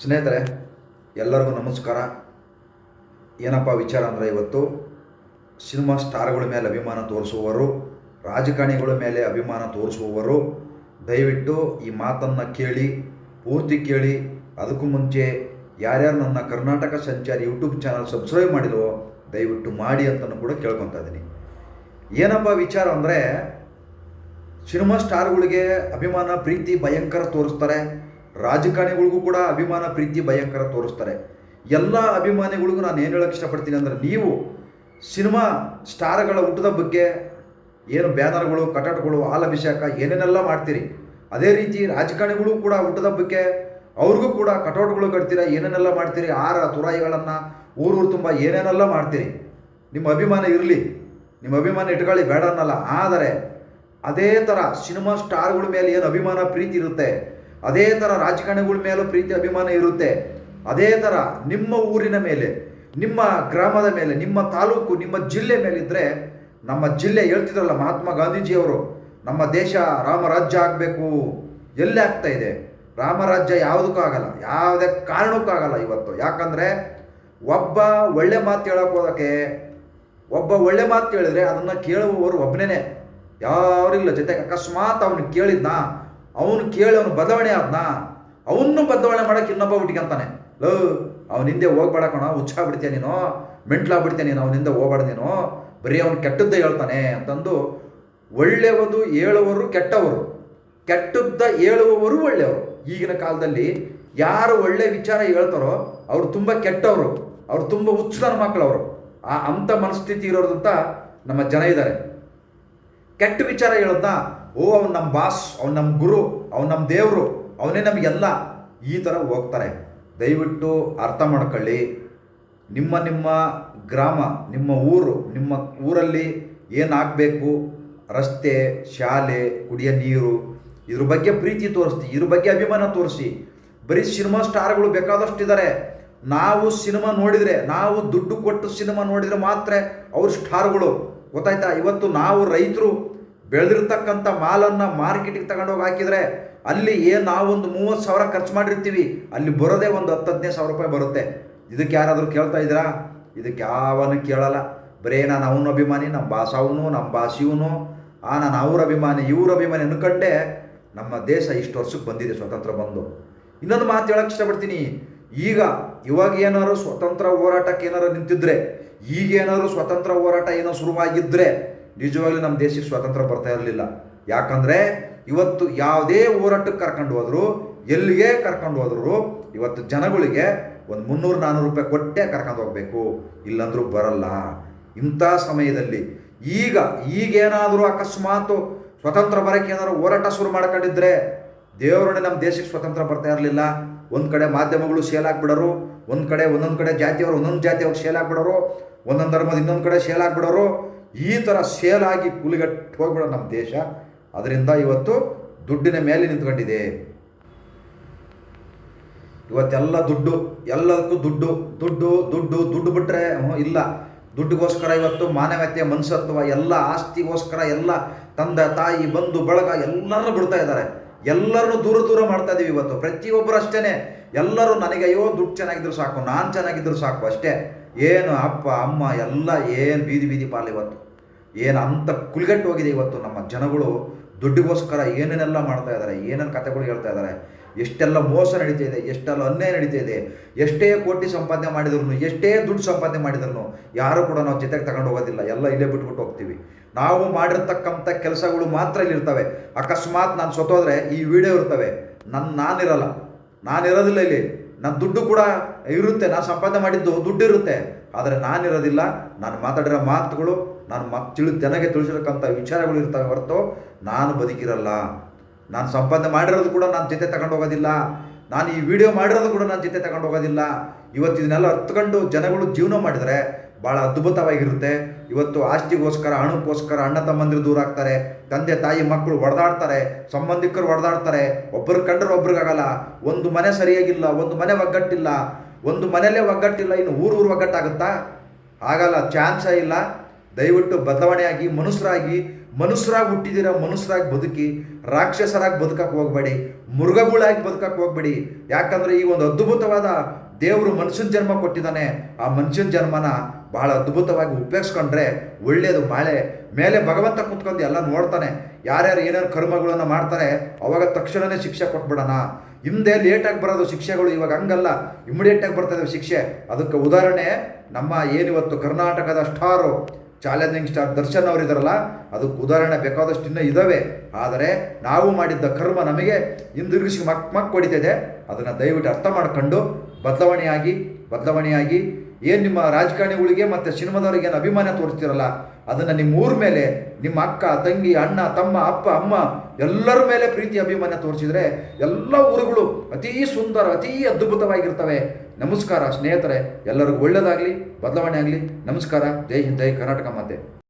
ಸ್ನೇಹಿತರೆ, ಎಲ್ಲರಿಗೂ ನಮಸ್ಕಾರ. ಏನಪ್ಪ ವಿಚಾರ ಅಂದರೆ ಇವತ್ತು ಸಿನಿಮಾ ಸ್ಟಾರ್ಗಳ ಮೇಲೆ ಅಭಿಮಾನ ತೋರಿಸುವವರು, ರಾಜಕಾರಣಿಗಳ ಮೇಲೆ ಅಭಿಮಾನ ತೋರಿಸುವವರು, ದಯವಿಟ್ಟು ಈ ಮಾತನ್ನು ಕೇಳಿ, ಪೂರ್ತಿ ಕೇಳಿ, ಅದಕ್ಕೂ ಮುಂಚೆ ಯಾರ್ಯಾರು ನನ್ನ ಕರ್ನಾಟಕ ಸಂಚಾರಿ ಯೂಟ್ಯೂಬ್ ಚಾನಲ್ ಸಬ್ಸ್ಕ್ರೈಬ್ ಮಾಡಿದವೋ ದಯವಿಟ್ಟು ಮಾಡಿ ಅಂತಲೂ ಕೂಡ ಕೇಳ್ಕೊತಾ ಇದ್ದೀನಿ. ಏನಪ್ಪ ವಿಚಾರ ಅಂದರೆ, ಸಿನಿಮಾ ಸ್ಟಾರ್ಗಳಿಗೆ ಅಭಿಮಾನ, ಪ್ರೀತಿ ಭಯಂಕರ ತೋರಿಸ್ತಾರೆ. ರಾಜಕಾರಣಿಗಳಿಗೂ ಕೂಡ ಅಭಿಮಾನ, ಪ್ರೀತಿ ಭಯಂಕರ ತೋರಿಸ್ತಾರೆ. ಎಲ್ಲ ಅಭಿಮಾನಿಗಳಿಗೂ ನಾನು ಏನು ಹೇಳಕ್ಕೆ ಇಷ್ಟಪಡ್ತೀನಿ ಅಂದರೆ ನೀವು ಸಿನಿಮಾ ಸ್ಟಾರ್ಗಳ ಊಟದ ಬಗ್ಗೆ ಏನು ಬ್ಯಾನರ್ಗಳು ಕಟಟ್ಗಳು ಹಾಲಭಿಷೇಕ ಏನೇನೆಲ್ಲ ಮಾಡ್ತೀರಿ, ಅದೇ ರೀತಿ ರಾಜಕಾರಣಿಗಳು ಕೂಡ ಊಟದ ಬಗ್ಗೆ, ಅವ್ರಿಗೂ ಕೂಡ ಕಟೌಟ್ಗಳು ಕಟ್ತೀರಾ, ಏನೇನೆಲ್ಲ ಮಾಡ್ತೀರಿ ಆರ ತುರಾಯಿಗಳನ್ನು ಊರೂರು ತುಂಬ ಏನೇನೆಲ್ಲ ಮಾಡ್ತೀರಿ, ನಿಮ್ಮ ಅಭಿಮಾನ ಇರಲಿ, ನಿಮ್ಮ ಅಭಿಮಾನ ಇಟ್ಕೊಳ್ಳಿ, ಬೇಡ ಅನ್ನಲ್ಲ, ಆದರೆ ಅದೇ ಥರ ಸಿನಿಮಾ ಸ್ಟಾರ್ಗಳ ಮೇಲೆ ಏನು ಅಭಿಮಾನ, ಪ್ರೀತಿ ಇರುತ್ತೆ ಅದೇ ಥರ ರಾಜಕಾರಣಿಗಳ ಮೇಲೂ ಪ್ರೀತಿ, ಅಭಿಮಾನ ಇರುತ್ತೆ. ಅದೇ ಥರ ನಿಮ್ಮ ಊರಿನ ಮೇಲೆ, ನಿಮ್ಮ ಗ್ರಾಮದ ಮೇಲೆ, ನಿಮ್ಮ ತಾಲೂಕು, ನಿಮ್ಮ ಜಿಲ್ಲೆ ಮೇಲಿದ್ದರೆ ನಮ್ಮ ಜಿಲ್ಲೆ ಹೇಳ್ತಿದ್ರಲ್ಲ ಮಹಾತ್ಮ ಗಾಂಧೀಜಿಯವರು, ನಮ್ಮ ದೇಶ ರಾಮರಾಜ್ಯ ಆಗಬೇಕು. ಎಲ್ಲಿ ಆಗ್ತಾ ಇದೆ? ರಾಮರಾಜ್ಯ ಯಾವುದಕ್ಕೂ ಆಗಲ್ಲ, ಯಾವುದೇ ಕಾರಣಕ್ಕೂ ಆಗಲ್ಲ ಇವತ್ತು. ಯಾಕಂದರೆ ಒಬ್ಬ ಒಳ್ಳೆ ಮಾತು ಹೇಳೋಕೆ ಹೋದಕ್ಕೆ, ಒಬ್ಬ ಒಳ್ಳೆ ಮಾತು ಹೇಳಿದ್ರೆ ಅದನ್ನು ಕೇಳುವವರು ಒಬ್ಬನೇ ಯಾರಿಲ್ಲ ಜೊತೆಗೆ ಅಕಸ್ಮಾತ್ ಅವನು ಕೇಳಿದ್ನ ಅವನು ಕೇಳಿ ಅವನು ಬದಲಾವಣೆ ಆದ್ನ? ಅವನು ಬದಲಾವಣೆ ಮಾಡಕ್ಕೆ ಇನ್ನೊಬ್ಬ ಹುಟ್ಟಿಕಂತಾನೆ ಲೋ, ಅವನ ಹಿಂದೆ ಹೋಗ್ಬೇಡ ಕಣ ನೀನು? ಮೆಂಟ್ಲಾಗ್ಬಿಡ್ತೀಯ ನೀನು? ಅವನಿಂದ ಹೋಗ್ಬಾರ್ದು ನೀನು? ಬರೀ ಅವನು ಕೆಟ್ಟದ್ದೇ ಹೇಳ್ತಾನೆ ಅಂತಂದು ಒಳ್ಳೆಯವರು ಹೇಳುವವರು ಕೆಟ್ಟವರು. ಕೆಟ್ಟದ್ದ ಹೇಳುವವರು ಒಳ್ಳೆಯವರು. ಈಗಿನ ಕಾಲದಲ್ಲಿ ಯಾರು ಒಳ್ಳೆ ವಿಚಾರ ಹೇಳ್ತಾರೋ ಅವ್ರು ತುಂಬ ಕೆಟ್ಟವರು. ಅವ್ರು ತುಂಬ ಹುಚ್ಚನ ಮಕ್ಕಳವರು. ಆ ಅಂಥ ಮನಸ್ಥಿತಿ ಇರೋದಂತ ನಮ್ಮ ಜನ ಇದ್ದಾರೆ. ಕೆಟ್ಟ ವಿಚಾರ ಹೇಳೋದ್ನ ಓ, ಅವ್ನು ನಮ್ಮ ಬಾಸ್, ಅವ್ನು ನಮ್ಮ ಗುರು, ಅವ್ನು ನಮ್ಮ ದೇವರು, ಅವನೇ ನಮಗೆಲ್ಲ ಈ ಥರ ಹೋಗ್ತಾರೆ. ದಯವಿಟ್ಟು ಅರ್ಥ ಮಾಡ್ಕೊಳ್ಳಿ. ನಿಮ್ಮ ನಿಮ್ಮ ಗ್ರಾಮ, ನಿಮ್ಮ ಊರು, ನಿಮ್ಮ ಊರಲ್ಲಿ ಏನಾಗಬೇಕು? ರಸ್ತೆ, ಶಾಲೆ, ಕುಡಿಯ ನೀರು, ಇದ್ರ ಬಗ್ಗೆ ಪ್ರೀತಿ ತೋರಿಸಿ ಇದ್ರ ಬಗ್ಗೆ ಅಭಿಮಾನ ತೋರಿಸಿ ಬರೀ ಸಿನಿಮಾ ಸ್ಟಾರ್ಗಳು ಬೇಕಾದಷ್ಟಿದ್ದಾರೆ ನಾವು ಸಿನಿಮಾ ನೋಡಿದರೆ, ನಾವು ದುಡ್ಡು ಕೊಟ್ಟು ಸಿನಿಮಾ ನೋಡಿದರೆ ಮಾತ್ರ ಅವ್ರ ಸ್ಟಾರ್ಗಳು. ಗೊತ್ತಾಯ್ತಾ? ಇವತ್ತು ನಾವು ರೈತರು ಬೆಳೆದಿರ್ತಕ್ಕಂಥ ಮಾಲನ್ನು ಮಾರ್ಕೆಟಿಗೆ ತಗೊಂಡೋಗಿ ಹಾಕಿದರೆ ಅಲ್ಲಿ ಏನು ನಾವೊಂದು ಮೂವತ್ತು ಸಾವಿರ ಖರ್ಚು ಮಾಡಿರ್ತೀವಿ, ಅಲ್ಲಿ ಬರೋದೇ ಒಂದು ಹತ್ತು ಹದಿನೈದು ಸಾವಿರ ರೂಪಾಯಿ ಬರುತ್ತೆ. ಇದಕ್ಕೆ ಯಾರಾದರೂ ಕೇಳ್ತಾ ಇದ್ದೀರಾ? ಇದಕ್ಕೆ ಯಾವನು ಕೇಳಲ್ಲ. ಬರೇ ನಾನು ಅವನ ಅಭಿಮಾನಿ ನಮ್ಮ ಬಾಸವನು ನಮ್ಮ ಇವನು. ಆ, ನಾನು ಅವ್ರ ಅಭಿಮಾನಿ, ಇವ್ರ ಅಭಿಮಾನಿ ಅನ್ಕಂಡೆ ನಮ್ಮ ದೇಶ ಇಷ್ಟು ವರ್ಷಕ್ಕೆ ಬಂದಿದೆ, ಸ್ವತಂತ್ರ ಬಂದು. ಇನ್ನೊಂದು ಮಾತು ಹೇಳಕ್ಕೆ ಇಷ್ಟಪಡ್ತೀನಿ. ಈಗ ಇವಾಗ ಏನಾದ್ರು ಸ್ವತಂತ್ರ ಹೋರಾಟಕ್ಕೆ ಏನಾರು ನಿಂತಿದ್ರೆ, ಈಗ ಏನಾದ್ರು ಸ್ವತಂತ್ರ ಹೋರಾಟ ಏನೋ ಶುರುವಾಗಿದ್ದರೆ ನಿಜವಾಗ್ಲೂ ನಮ್ಮ ದೇಶಕ್ಕೆ ಸ್ವಾತಂತ್ರ್ಯ ಬರ್ತಾ ಇರಲಿಲ್ಲ. ಯಾಕಂದರೆ ಇವತ್ತು ಯಾವುದೇ ಹೋರಾಟಕ್ಕೆ ಕರ್ಕೊಂಡು ಹೋದ್ರು, ಎಲ್ಲಿಗೆ ಕರ್ಕೊಂಡು ಹೋದ್ರು, ಇವತ್ತು ಜನಗಳಿಗೆ ಒಂದು ಮುನ್ನೂರು ನಾನ್ನೂರು ರೂಪಾಯಿ ಕೊಟ್ಟೆ ಕರ್ಕೊಂಡು ಹೋಗಬೇಕು. ಇಲ್ಲಂದ್ರೂ ಬರಲ್ಲ. ಇಂಥ ಸಮಯದಲ್ಲಿ ಈಗ, ಈಗೇನಾದರೂ ಅಕಸ್ಮಾತ್ ಸ್ವತಂತ್ರ ಬರೋಕ್ಕೆ ಏನಾದರೂ ಹೋರಾಟ ಶುರು ಮಾಡ್ಕೊಂಡಿದ್ರೆ ದೇವರೊಡನೆ ನಮ್ಮ ದೇಶಕ್ಕೆ ಸ್ವತಂತ್ರ ಬರ್ತಾ ಇರಲಿಲ್ಲ. ಒಂದು ಕಡೆ ಮಾಧ್ಯಮಗಳು ಆಗ್ಬಿಡೋರು, ಒಂದು ಕಡೆ ಒಂದೊಂದು ಕಡೆ ಜಾತಿಯವರು ಒಂದೊಂದು ಜಾತಿಯವ್ರು ಆಗ್ಬಿಡೋರು, ಒಂದೊಂದು ಧರ್ಮದ ಇನ್ನೊಂದು ಕಡೆ ಆಗ್ಬಿಡೋರು ಈ ಥರ ಸೇಲಾಗಿ ಕೂಲಿಗಟ್ಟು ಹೋಗ್ಬಿಡೋ ನಮ್ಮ ದೇಶ, ಅದರಿಂದ ಇವತ್ತು ದುಡ್ಡಿನ ಮೇಲೆ ನಿಂತ್ಕೊಂಡಿದೆ. ಇವತ್ತೆಲ್ಲ ದುಡ್ಡು, ಎಲ್ಲದಕ್ಕೂ ದುಡ್ಡು ದುಡ್ಡು ದುಡ್ಡು ದುಡ್ಡು ಬಿಟ್ಟರೆ ಇಲ್ಲ. ದುಡ್ಡಿಗೋಸ್ಕರ ಇವತ್ತು ಮಾನವತೆಯ ಮನುಷ್ಯತ್ವ, ಎಲ್ಲ ಆಸ್ತಿಗೋಸ್ಕರ ಎಲ್ಲ ತಂದೆ ತಾಯಿ, ಬಂಧು, ಬಳಗ ಎಲ್ಲರನ್ನೂ ಬಿಡ್ತಾ ಇದ್ದಾರೆ. ಎಲ್ಲರನ್ನೂ ದೂರ ದೂರ ಮಾಡ್ತಾ ಇದ್ದೀವಿ ಇವತ್ತು. ಪ್ರತಿಯೊಬ್ಬರು ಅಷ್ಟೇ ಎಲ್ಲರೂ ನನಗೆ ಅಯ್ಯೋ, ದುಡ್ಡು ಚೆನ್ನಾಗಿದ್ರು ಸಾಕು, ನಾನು ಚೆನ್ನಾಗಿದ್ರು ಸಾಕು, ಅಷ್ಟೇ. ಏನು ಅಪ್ಪ, ಅಮ್ಮ ಎಲ್ಲ ಏನು ಬೀದಿ ಬೀದಿ ಪಾಲು ಇವತ್ತು? ಏನು ಅಂತ ಕುಲ್ಗಟ್ಟು ಹೋಗಿದೆ ಇವತ್ತು ನಮ್ಮ ಜನಗಳು. ದುಡ್ಡಿಗೋಸ್ಕರ ಏನೇನೆಲ್ಲ ಮಾಡ್ತಾ ಇದ್ದಾರೆ, ಏನೇನು ಕಥೆಗಳು ಹೇಳ್ತಾ ಇದ್ದಾರೆ, ಎಷ್ಟೆಲ್ಲ ಮೋಸ ನಡೀತಾ ಇದೆ, ಎಷ್ಟೆಲ್ಲ ಅನ್ಯಾಯ ನಡೀತಾ ಇದೆ, ಎಷ್ಟೇ ಕೋಟಿ ಸಂಪಾದನೆ ಮಾಡಿದ್ರು ಎಷ್ಟೇ ದುಡ್ಡು ಸಂಪಾದನೆ ಮಾಡಿದ್ರು ಯಾರು ಕೂಡ ನಾವು ಜೊತೆಗೆ ತಗೊಂಡು ಹೋಗೋದಿಲ್ಲ, ಎಲ್ಲ ಇಲ್ಲೇ ಬಿಟ್ಬಿಟ್ಟು ಹೋಗ್ತೀವಿ. ನಾವು ಮಾಡಿರ್ತಕ್ಕಂಥ ಕೆಲಸಗಳು ಮಾತ್ರ ಇಲ್ಲಿರ್ತವೆ ಅಕಸ್ಮಾತ್ ನಾನು ಸೊತ್ತೋದ್ರೆ ಈ ವಿಡಿಯೋ ಇರ್ತವೆ. ನನ್ನ ನಾನಿರಲ್ಲ. ನಾನಿರೋದಿಲ್ಲ ಇಲ್ಲಿ. ನನ್ನ ದುಡ್ಡು ಕೂಡ ಇರುತ್ತೆ, ನಾನು ಸಂಪಾದನೆ ಮಾಡಿದ್ದು ದುಡ್ಡು ಇರುತ್ತೆ ಆದರೆ ನಾನಿರೋದಿಲ್ಲ. ನಾನು ಮಾತಾಡಿರೋ ಮಾತುಗಳು, ನಾನು ಮತ್ ತಿಳಿ ಜನಗೆ ತಿಳಿಸಿರಕ್ಕಂಥ ವಿಚಾರಗಳು ಇರ್ತವೆ ಹೊರತು ನಾನು ಬದುಕಿರಲ್ಲ. ನಾನು ಸಂಪಾದನೆ ಮಾಡಿರೋದು ಕೂಡ ನಾನು ಜೊತೆ ತಗೊಂಡು ಹೋಗೋದಿಲ್ಲ. ನಾನು ಈ ವಿಡಿಯೋ ಮಾಡಿರೋದು ಕೂಡ ನಾನು ಜೊತೆ ತಗೊಂಡು ಹೋಗೋದಿಲ್ಲ. ಇವತ್ತು ಇದನ್ನೆಲ್ಲ ಹತ್ಕೊಂಡು ಜನಗಳು ಜೀವನ ಮಾಡಿದರೆ ಭಾಳ ಅದ್ಭುತವಾಗಿರುತ್ತೆ. ಇವತ್ತು ಆಸ್ತಿಗೋಸ್ಕರ, ಹಣಕ್ಕೋಸ್ಕರ ಅಣ್ಣ ತಮ್ಮಂದಿರು ದೂರ ಆಗ್ತಾರೆ, ತಂದೆ, ತಾಯಿ, ಮಕ್ಕಳು ಹೊಡೆದಾಡ್ತಾರೆ ಸಂಬಂಧಿಕರು ಹೊಡೆದಾಡ್ತಾರೆ ಒಬ್ಬರು ಕಂಡ್ರೆ ಒಬ್ರಿಗಾಗಲ್ಲ. ಒಂದು ಮನೆ ಸರಿಯಾಗಿಲ್ಲ, ಒಂದು ಮನೆ ಒಗ್ಗಟ್ಟಿಲ್ಲ, ಒಂದು ಮನೆಯಲ್ಲೇ ಒಗ್ಗಟ್ಟಿಲ್ಲ, ಇನ್ನು ಊರು ಊರು ಒಗ್ಗಟ್ಟಾಗುತ್ತಾ? ಆಗಲ್ಲ ಚಾನ್ಸೇ ಇಲ್ಲ. ದಯವಿಟ್ಟು ಬದಲಾವಣೆಯಾಗಿ, ಮನುಷ್ಯರಾಗಿ ಮನುಷ್ಯರಾಗಿ ಹುಟ್ಟಿದಿರ, ಮನುಷ್ಯರಾಗಿ ಬದುಕಿ, ರಾಕ್ಷಸರಾಗಿ ಬದುಕಕ್ಕೆ ಹೋಗಬೇಡಿ, ಮೃಗಗಳಾಗಿ ಬದುಕಕ್ಕೆ ಹೋಗಬೇಡಿ. ಯಾಕಂದರೆ ಈ ಒಂದು ಅದ್ಭುತವಾದ ದೇವರು ಮನುಷ್ಯನ ಜನ್ಮ ಕೊಟ್ಟಿದ್ದಾನೆ. ಆ ಮನುಷ್ಯನ ಜನ್ಮನ ಬಹಳ ಅದ್ಭುತವಾಗಿ ಉಪಯೋಗಿಸ್ಕೊಂಡ್ರೆ ಒಳ್ಳೆಯದು ಬಾಳೆ ಮೇಲೆ ಭಗವಂತ ಕುತ್ಕೊಂಡು ಎಲ್ಲ ನೋಡ್ತಾನೆ. ಯಾರ್ಯಾರು ಏನೇನು ಕರ್ಮಗಳನ್ನು ಮಾಡ್ತಾರೆ, ಅವಾಗ ತಕ್ಷಣವೇ ಶಿಕ್ಷೆ ಕೊಟ್ಬಿಡೋಣ. ಹಿಂದೆ ಲೇಟಾಗಿ ಬರೋದು ಶಿಕ್ಷೆಗಳು, ಇವಾಗ ಹಂಗಲ್ಲ. ಇಮಿಡಿಯೇಟಾಗಿ ಬರ್ತದೆ ಶಿಕ್ಷೆ. ಅದಕ್ಕೆ ಉದಾಹರಣೆ, ನಮ್ಮ ಏನಿವತ್ತು ಕರ್ನಾಟಕದ ಸ್ಟಾರು, ಚಾಲೆಂಜಿಂಗ್ ಸ್ಟಾರ್ ದರ್ಶನ್ ಅವರು ಇದಾರಲ್ಲ ಅದಕ್ಕೆ ಉದಾಹರಣೆ ಬೇಕಾದಷ್ಟು ಇನ್ನೂ ಇದ್ದಾವೆ ಆದರೆ ನಾವು ಮಾಡಿದ್ದ ಕರ್ಮ ನಮಗೆ ಹಿಂದಿರುಗಿಸಿ ಮಕ್ ಮಕ್ ಹೊಡಿತಿದೆ ಅದನ್ನು ದಯವಿಟ್ಟು ಅರ್ಥ ಮಾಡಿಕೊಂಡು ಬದಲಾವಣೆಯಾಗಿ ಬದಲಾವಣೆಯಾಗಿ ಏನು ನಿಮ್ಮ ರಾಜಕಾರಣಿಗಳಿಗೆ ಮತ್ತು ಸಿನಿಮಾದವ್ರಿಗೆ ಏನು ಅಭಿಮಾನ ತೋರಿಸ್ತಿರಲ್ಲ? ಅದನ್ನು ನಿಮ್ಮ ಊರ ಮೇಲೆ, ನಿಮ್ಮ ಅಕ್ಕ, ತಂಗಿ, ಅಣ್ಣ, ತಮ್ಮ, ಅಪ್ಪ, ಅಮ್ಮ ಎಲ್ಲರ ಮೇಲೆ ಪ್ರೀತಿ, ಅಭಿಮಾನ ತೋರಿಸಿದರೆ ಎಲ್ಲ ಊರುಗಳು ಅತೀ ಸುಂದರ, ಅತೀ ಅದ್ಭುತವಾಗಿರ್ತವೆ. ನಮಸ್ಕಾರ ಸ್ನೇಹಿತರೆ, ಎಲ್ಲರಿಗೂ ಒಳ್ಳೆಯದಾಗಲಿ ಬದಲಾವಣೆ ಆಗಲಿ. ನಮಸ್ಕಾರ, ಜೈ ಹಿಂದ್, ಜೈ ಕರ್ನಾಟಕ ಮಾತೆ.